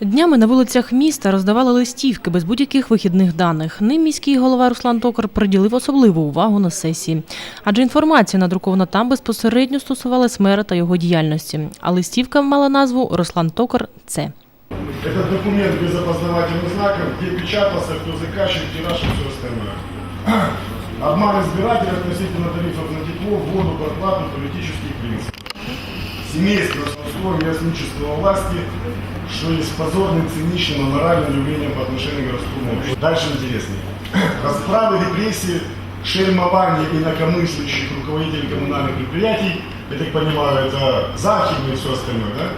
Днями на вулицях міста роздавали листівки без будь-яких вихідних даних. Ним міський голова Руслан Токар приділив особливу увагу на сесії. Адже інформація, надрукована там, безпосередньо стосувалась мера та його діяльності. А листівка мала назву Руслан Токар це. Это документ без опознавательных знаков, где печатался, кто заказчик, тираж и все остальное. Обман избирателей относительно тарифов на тепло, воду, зарплату, политических принципов. Семейство Сумского местничества власти, что есть позорным, циничным, аморальным явлением по отношению к городскому обществу. Дальше интереснее. Расправы, репрессии, шельмование инакомыслящих руководителей коммунальных предприятий, я так понимаю, это Захин и все остальное, да?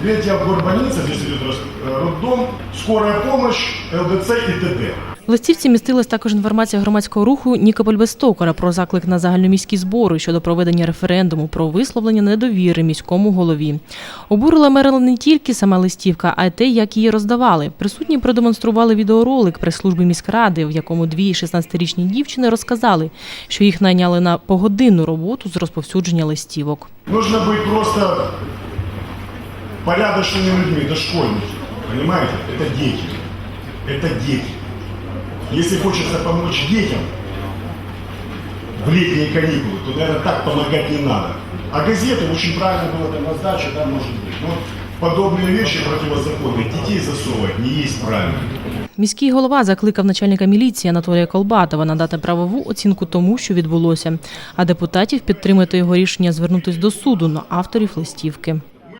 Третья горбаница, здесь идет э, роддом, скорая помощь, ЛДЦ и ТД. В листівці містилась також інформація громадського руху Нікополь без Токара про заклик на загальноміські збори щодо проведення референдуму про висловлення недовіри міському голові. Обурила мера не тільки сама листівка, а й те, як її роздавали. Присутні продемонстрували відеоролик прес-служби міськради, в якому дві 16-річні дівчини розказали, що їх найняли на погодинну роботу з розповсюдження листівок. Нужно быть просто порядочными людьми, это школьники, понимаете? Это дети. Это дети. Если хочется помочь детям в летние каникулы, то, наверное, так помогать не надо. А газеты, очень правильно было там раздача, да, может быть. Но подобные вещи противозаконные, детей засовывать не есть правильно. Міський голова закликав начальника міліції Анатолія Колбатова надати правову оцінку тому, що відбулося, а депутатів підтримати його рішення звернутись до суду на авторів листівки.